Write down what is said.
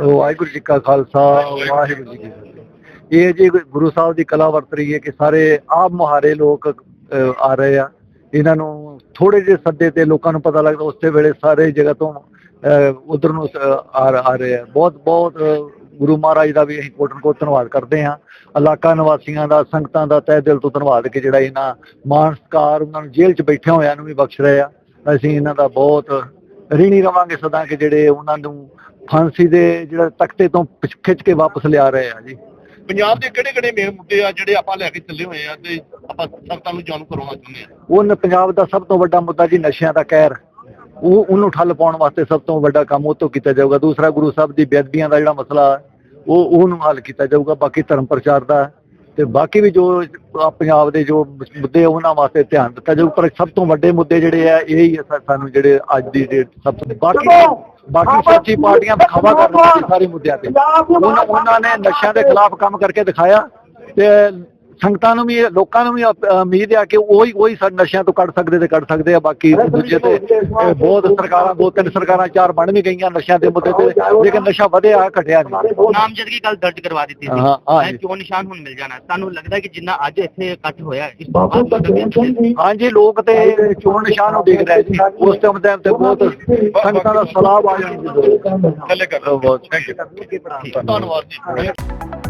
ਵਾਹਿਗੁਰੂ ਜੀ ਕਾ ਖਾਲਸਾ, ਵਾਹਿਗੁਰੂ ਜੀ ਕੀ ਫਤਿਹ। ਇਹ ਜੀ ਗੁਰੂ ਸਾਹਿਬ ਦੀ ਕਲਾ ਵਰਤ ਰਹੀ ਹੈ ਕਿ ਸਾਰੇ ਆਪ ਮੁਹਾਰੇ ਲੋਕ ਆ ਰਹੇ ਆ। ਇਹਨਾਂ ਨੂੰ ਥੋੜੇ ਜਿਹੇ ਸੱਦੇ ਤੇ ਲੋਕਾਂ ਨੂੰ ਪਤਾ ਲੱਗਦਾ, ਉਸੇ ਵੇਲੇ ਸਾਰੇ ਜਗ੍ਹਾ ਤੋਂ ਉਧਰ ਨੂੰ ਆ ਰਹੇ ਆ। ਬਹੁਤ ਬਹੁਤ ਗੁਰੂ ਮਹਾਰਾਜ ਦਾ ਵੀ ਅਸੀਂ ਕੋਟਨ ਕੋਟ ਧੰਨਵਾਦ ਕਰਦੇ ਹਾਂ। ਇਲਾਕਾ ਨਿਵਾਸੀਆਂ ਦਾ, ਸੰਗਤਾਂ ਦਾ ਤਹਿ ਦਿਲ ਤੋਂ ਧੰਨਵਾਦ ਕਿ ਜਿਹੜਾ ਇਹਨਾਂ ਮਾਣ ਸਤਿਕਾਰ ਉਹਨਾਂ ਨੂੰ ਜੇਲ੍ਹ 'ਚ ਬੈਠੇ ਹੋਇਆਂ ਨੂੰ ਵੀ ਬਖਸ਼ ਰਹੇ ਆ। ਅਸੀਂ ਇਹਨਾਂ ਦਾ ਬਹੁਤ ঋਣੀ ਰਵਾਂਗੇ ਸਦਾ ਕਿ ਜਿਹੜੇ ਉਹਨਾਂ ਨੂੰ ਫਾਂਸੀ ਦੇ ਜਿਹੜਾ ਤਖਤੇ ਤੋਂ ਖਿੱਚ ਕੇ ਵਾਪਸ ਲਿਆ ਰਹੇ ਆ ਜੀ। ਪੰਜਾਬ ਦੇ ਕਿਹੜੇ ਕਿਹੜੇ ਮੇਨ ਮੁੱਦੇ ਆ ਜਿਹੜੇ ਆਪਾਂ ਲੈ ਕੇ ਚੱਲੇ ਹੋਏ ਆ ਤੇ ਆਪਾਂ ਸੰਗਤਾਂ ਨੂੰ ਜਾਣੂ ਕਰਾਉਣਾ ਚਾਹੁੰਦੇ ਆ? ਉਹਨ ਪੰਜਾਬ ਦਾ ਸਭ ਤੋਂ ਵੱਡਾ ਮੁੱਦਾ ਜੀ ਨਸ਼ਿਆਂ ਦਾ ਕਹਿਰ। ਉਹ ਉਹਨੂੰ ਠੱਲ ਪਾਉਣ ਵਾਸਤੇ ਸਭ ਤੋਂ ਵੱਡਾ ਕੰਮ ਉਹ ਤੋਂ ਕੀਤਾ ਜਾਊਗਾ। ਦੂਸਰਾ ਗੁਰੂ ਸਾਹਿਬ ਦੀ ਬੇਅਦਬੀਆਂ ਦਾ ਜਿਹੜਾ ਮਸਲਾ ਉਹ ਉਹਨੂੰ ਹੱਲ ਕੀਤਾ ਜਾਊਗਾ ਬਾਕੀ ਧਰਮ ਪ੍ਰਚਾਰ ਦਾ। ਤੇ ਬਾਕੀ ਵੀ ਜੋ ਪੰਜਾਬ ਦੇ ਜੋ ਮੁੱਦੇ ਉਹਨਾਂ ਵਾਸਤੇ ਧਿਆਨ ਦਿੱਤਾ ਜਾਊ। ਪਰ ਸਭ ਤੋਂ ਵੱਡੇ ਮੁੱਦੇ ਜਿਹੜੇ ਆ ਇਹ ਹੀ ਸਾਨੂੰ ਜਿਹੜੇ ਅੱਜ ਦੀ ਡੇਟ ਸਭ ਤੋਂ ਬਾਕੀ ਬਾਕੀ ਸੱਚੀ ਪਾਰਟੀਆਂ ਦਿਖਾਵਾ ਕਰ ਰਹੀਆਂ ਨੇ ਸਾਰੇ ਮੁੱਦਿਆਂ ਤੇ। ਉਹਨਾਂ ਨੇ ਨਸ਼ਿਆਂ ਦੇ ਖਿਲਾਫ ਕੰਮ ਕਰਕੇ ਦਿਖਾਇਆ ਤੇ ਸੰਗਤਾਂ ਨੂੰ ਵੀ ਲੋਕਾਂ ਨੂੰ ਵੀ ਉਮੀਦ ਆ ਕਿ ਉਹੀ ਉਹੀ ਸਾਡੇ ਨਸ਼ਿਆਂ ਤੋਂ ਕੱਢ ਸਕਦੇ ਤੇ ਕੱਢ ਸਕਦੇ ਆ ਬਾਕੀ ਦੂਜੇ ਤੇ ਬਹੁਤ ਸਰਕਾਰਾਂ ਦੋ ਤਿੰਨ ਸਰਕਾਰਾਂ ਚਾਰ ਬਣ ਵੀ ਗਈਆਂ ਨਸ਼ਿਆਂ ਦੇ ਮੁੱਦੇ ਤੇ ਲੇਕਿਨ ਨਸ਼ਾ ਵਧਿਆ ਘਟਿਆ ਨਹੀਂ। ਨਾਮਜ਼ਦਗੀ ਕੱਲ ਦਰਜ ਕਰਵਾ ਦਿੱਤੀ ਸੀ। ਹਾਂ, ਹਾਂ ਇਹ ਜੀ। ਚੋਣ ਨਿਸ਼ਾਨ ਹੁਣ ਮਿਲ ਜਾਣਾ? ਤੁਹਾਨੂੰ ਲੱਗਦਾ ਕਿ ਜਿੰਨਾ ਅੱਜ ਇੱਥੇ ਇਕੱਠ ਹੋਇਆ ਇਸ ਤੋਂ ਬਾਅਦ ਹਾਂਜੀ ਲੋਕ ਤੇ ਚੋਣ ਨਿਸ਼ਾਨ ਨੂੰ ਦੇਖ ਰਹੇ ਜੀ ਉਸ ਟਾਈਮ ਤੇ ਤੇ ਬਹੁਤ ਸੰਗਤਾਂ ਦਾ ਸਲਾਹ ਆ ਜਾਂਦੀ ਥੱਲੇ ਕਰ ਬਹੁਤ ਧੰਨਵਾਦ ਜੀ।